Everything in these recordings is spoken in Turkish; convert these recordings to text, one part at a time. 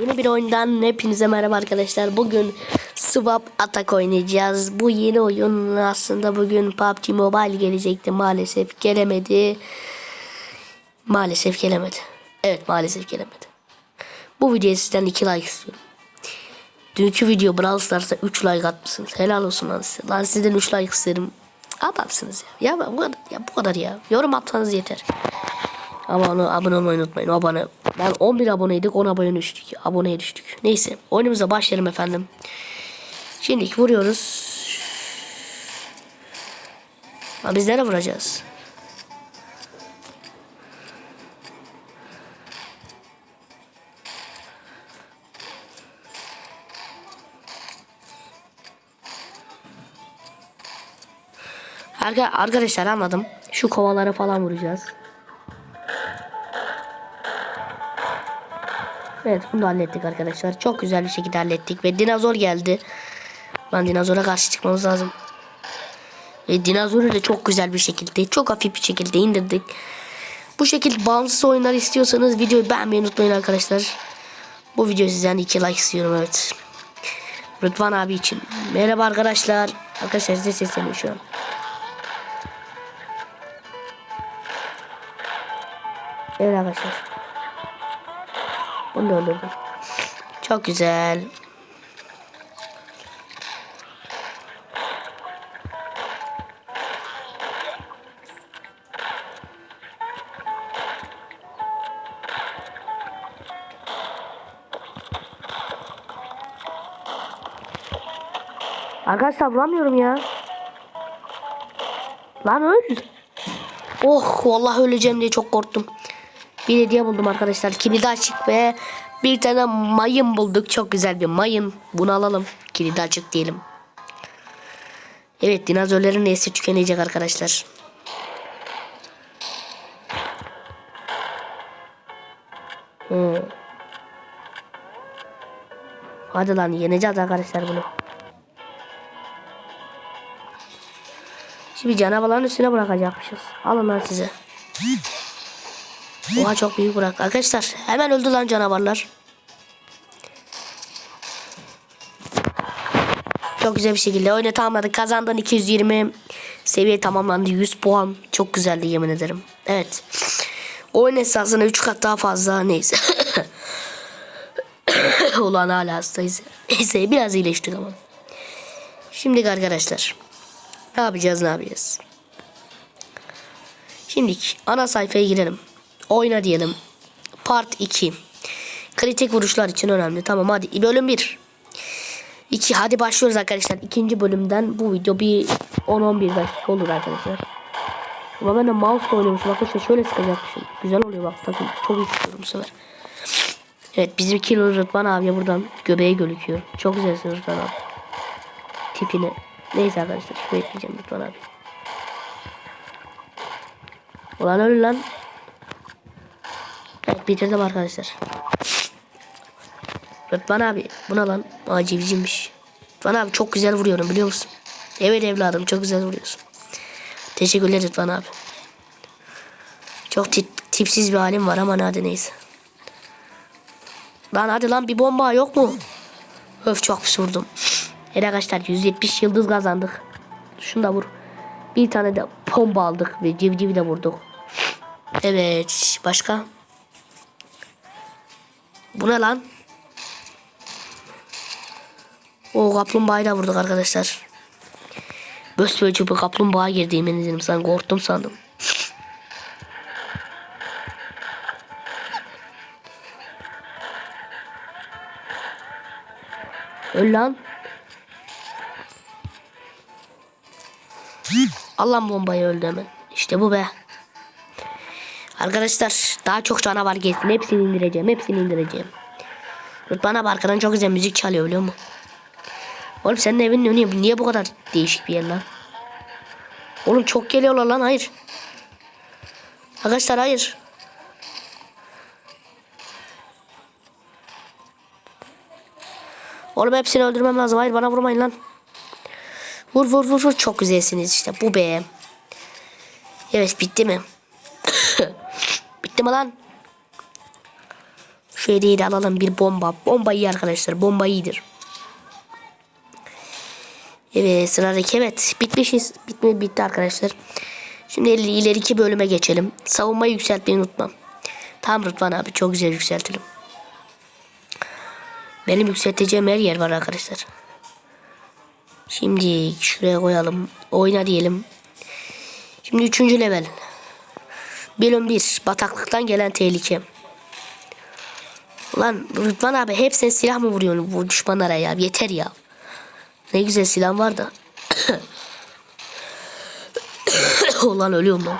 Yeni bir oyundan hepinize merhaba arkadaşlar. Bugün Swap Attack oynayacağız. Bu yeni oyun aslında bugün PUBG Mobile gelecekti. Maalesef gelemedi. Maalesef gelemedi. Evet maalesef gelemedi. Bu videoya sizden 2 like istiyorum. Dünkü video Brawl Stars'a 3 like atmışsınız. Helal olsun lan size. Lan sizden 3 like isterim. Adamsınız ya. Ya bu kadar ya. Bu kadar ya. Yorum atsanız yeter. Ama onu abone olmayı unutmayın. Abone. Ben 11 aboneydik 10 abone düştük. Aboneye düştük. Neyse oyunumuza başlayalım efendim. Şimdi vuruyoruz. Ha, biz nereye vuracağız? Arka- Arkadaşlar anladım. Şu kovalara falan vuracağız. Evet bunu da hallettik arkadaşlar. Çok güzel bir şekilde hallettik. Ve dinozor geldi. Lan dinozora karşı çıkmamız lazım. Ve dinozoru da çok güzel bir şekilde, çok hafif bir şekilde indirdik. Bu şekilde bağımsız oyunlar istiyorsanız videoyu beğenmeyi unutmayın arkadaşlar. Bu video sizden 2 like istiyorum evet. Rıdvan abi için. Merhaba arkadaşlar. Arkadaşlar size sesleniyor şu an. Evet arkadaşlar. Bunu da. Çok güzel. Arkadaşlar vuramıyorum ya. Lan öl. Oh vallahi öleceğim diye çok korktum. Bir hediye buldum arkadaşlar. Kilidi açık ve bir tane mayın bulduk. Çok güzel bir mayın. Bunu alalım. Kilidi açık diyelim. Evet dinozorların nesli tükenecek arkadaşlar. Hmm. Hadi lan yeneceğiz arkadaşlar bunu. Şimdi canavarların üstüne bırakacakmışız. Alın lan size. Oha çok büyük bırak. Arkadaşlar hemen öldü lan canavarlar. Çok güzel bir şekilde oyunu tamamladık. Kazandın 220 seviye tamamlandı. 100 puan. Çok güzeldi yemin ederim. Evet. Oyun esasında 3 kat daha fazla. Neyse. Ulan hala hastayız. Neyse biraz iyileştik ama. Şimdi arkadaşlar. Ne yapacağız ne yapacağız? Şimdi ana sayfaya girelim. Oyna diyelim. Part 2. Kritik vuruşlar için önemli. Tamam hadi bölüm 1. 2 hadi başlıyoruz arkadaşlar. İkinci bölümden bu video bir 10-11 dakika olur arkadaşlar. Ama ben de mouse oynuyormuşum. Arkadaşlar şöyle sıkacakmışım. Güzel oluyor bak. Bakın çok iyi tutuyorum bu sefer. Evet bizim kilo Rıdvan abiye buradan göbeğe gözüküyor. Çok güzelsin Rıdvan abi. Tipini. Neyse arkadaşlar şuraya ekleyeceğim Rıdvan abi. Ulan öl lan. Evet bitirdim arkadaşlar. Rıdvan abi bu ne lan? Aa civcivmiş. Abi çok güzel vuruyorum biliyor musun? Evet evladım çok güzel vuruyorsun. Teşekkürler Rıdvan abi. Çok tip, tipsiz bir halim var ama hadi neyse. Lan hadi lan bir bomba yok mu? Öf çok pis vurdum. Evet arkadaşlar 170 yıldız kazandık. Şunu da vur. Bir tane de bomba aldık ve civcivi de vurduk. Evet başka? Bu ne lan? O kaplumbağayı da vurduk arkadaşlar. Böyle bir kaplumbağa girdi yemin ederim. Sen korktum sandım. Öl lan. Allah'ım bombayı öldü hemen. İşte bu be. Arkadaşlar daha çok canavar gelsin. Hepsini indireceğim. Hepsini indireceğim. Rıdvan abi çok güzel müzik çalıyor biliyor musun? Oğlum senin evinin önü niye bu kadar değişik bir yer lan? Oğlum çok geliyorlar lan hayır. Arkadaşlar hayır. Oğlum hepsini öldürmem lazım. Hayır bana vurmayın lan. Vur vur vur vur. Çok güzelsiniz işte bu be. Evet bitti mi? Mi lan? Şu hediyeyi de alalım bir bomba. Bomba iyi arkadaşlar. Bomba iyidir. Evet sıradaki evet bitmişiz. Bitme bitti arkadaşlar. Şimdi il- ileriki bölüme geçelim. Savunmayı yükseltmeyi unutmam. Tamam Rıdvan abi çok güzel yükseltelim. Benim yükselteceğim her yer var arkadaşlar. Şimdi şuraya koyalım. Oyna diyelim. Şimdi üçüncü level. Bölüm 1. Bataklıktan gelen tehlike. Ulan Rıdvan abi hep sen silah mı vuruyorsun bu düşmanlara ya? Yeter ya. Ne güzel silah var da. Ulan ölüyorum lan.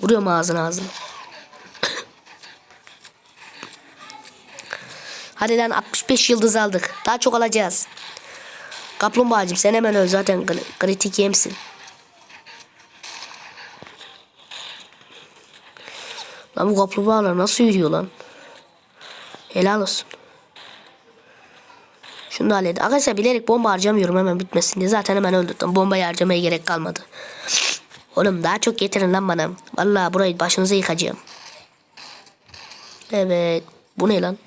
Vuruyorum ağzına ağzına. Hadi lan 65 yıldız aldık. Daha çok alacağız. Kaplumbağacım sen hemen öl zaten kri- kritik yemsin. Lan bu kaplumbağalar nasıl yürüyor lan? Helal olsun. Şunu da halledin. Arkadaşlar bilerek bomba harcamıyorum hemen bitmesin diye. Zaten hemen öldürdüm. Bombayı harcamaya gerek kalmadı. Oğlum daha çok getirin lan bana. Vallahi burayı başınıza yıkacağım. Evet. Bu ne lan?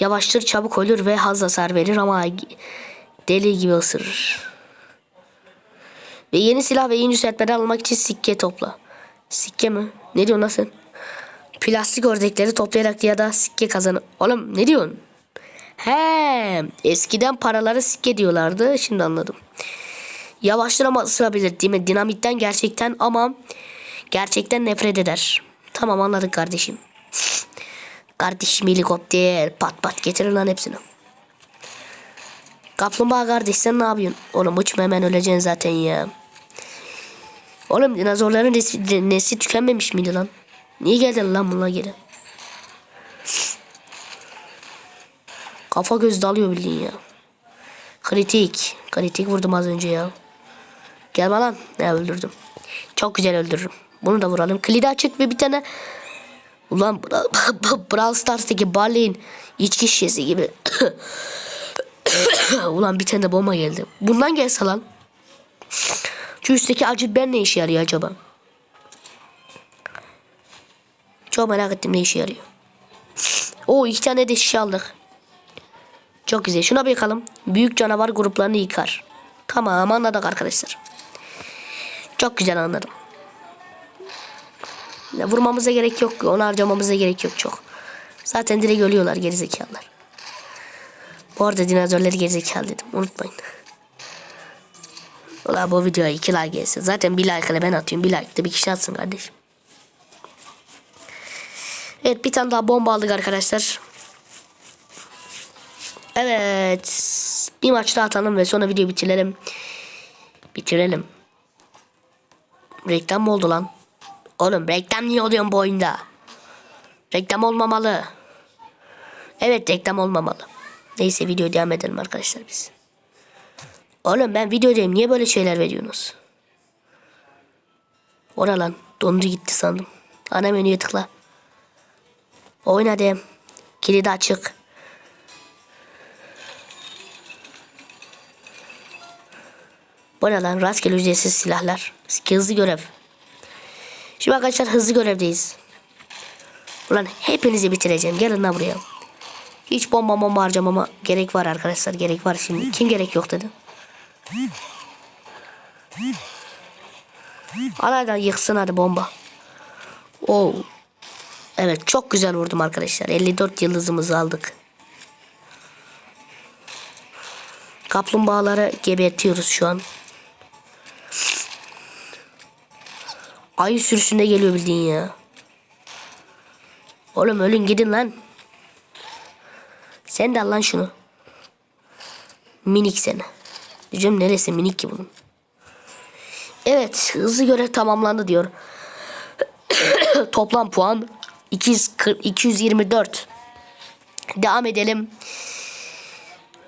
Yavaştır çabuk ölür ve haz hasar verir ama deli gibi ısırır. Ve yeni silah ve yeni yükseltmeler almak için sikke topla. Sikke mi? Ne diyorsun lan sen? Plastik ördekleri toplayarak ya da sikke kazanı. Oğlum ne diyorsun? He, eskiden paraları sikke diyorlardı. Şimdi anladım. Yavaştır ama ısırabilir değil mi? Dinamitten gerçekten ama gerçekten nefret eder. Tamam anladık kardeşim. Kardeşim helikopter pat pat getirin lan hepsini. Kaplumbağa kardeş sen ne yapıyorsun? Oğlum uçma hemen öleceksin zaten ya. Oğlum dinozorların nesli, nesli tükenmemiş miydi lan? Niye geldin lan bununla geri? Kafa göz dalıyor bildiğin ya. Kritik. Kritik vurdum az önce ya. Gelme lan. Ne öldürdüm. Çok güzel öldürürüm. Bunu da vuralım. Kilidi açık ve bir tane Ulan Bra- Brawl Stars'taki Barley'in içki şişesi gibi. Ulan bir tane de bomba geldi. Bundan gelse lan. Şu üstteki acı ben ne işe yarıyor acaba? Çok merak ettim ne işe yarıyor. Oo iki tane de şişe aldık. Çok güzel. Şuna bakalım. Büyük canavar gruplarını yıkar. Tamam anladık arkadaşlar. Çok güzel anladım. Ya vurmamıza gerek yok. Onu harcamamıza gerek yok çok. Zaten direkt ölüyorlar gerizekalılar. Bu arada dinozorları gerizekalı dedim. Unutmayın. Valla bu videoya 2 like gelsin. Zaten bir like ile ben atıyorum. Bir like de bir kişi atsın kardeşim. Evet bir tane daha bomba aldık arkadaşlar. Evet. Bir maç daha atalım ve sonra videoyu bitirelim. Bitirelim. Reklam mı oldu lan? Oğlum reklam niye oluyor bu oyunda? Reklam olmamalı. Evet reklam olmamalı. Neyse video devam edelim arkadaşlar biz. Oğlum ben videodayım niye böyle şeyler veriyorsunuz? Ora lan dondu gitti sandım. Ana menüye tıkla. Oyna de. Kilidi açık. Bu ne lan rastgele ücretsiz silahlar. Hızlı görev. Şimdi arkadaşlar hızlı görevdeyiz. Ulan hepinizi bitireceğim. Gelin lan buraya. Hiç bomba bomba harcamama gerek var arkadaşlar. Gerek var şimdi. Kim gerek yok dedi. Alaydan yıksın hadi bomba. Oo. Evet çok güzel vurdum arkadaşlar. 54 yıldızımızı aldık. Kaplumbağaları gebertiyoruz şu an. Ayı sürüsünde geliyor bildiğin ya. Oğlum ölün gidin lan. Sen de al lan şunu. Minik seni. Diyeceğim neresi minik ki bunun. Evet hızlı görev tamamlandı diyor. Toplam puan 240, 224. Devam edelim.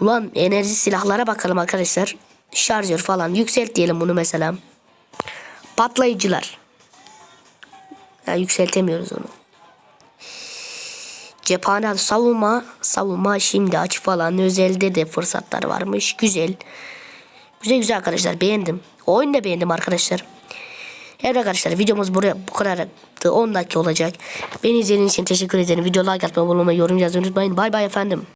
Ulan enerji silahlara bakalım arkadaşlar. Şarjör falan yükselt diyelim bunu mesela. Patlayıcılar. Ya yükseltemiyoruz onu. Cephane savunma, savunma şimdi aç falan özelde de fırsatlar varmış. Güzel. Güzel güzel arkadaşlar beğendim. Oyunu da beğendim arkadaşlar. Evet arkadaşlar videomuz buraya bu kadar 10 dakika olacak. Beni izlediğiniz için teşekkür ederim. Video like atmayı, olmayı, yorum yazmayı unutmayın. Bay bay efendim.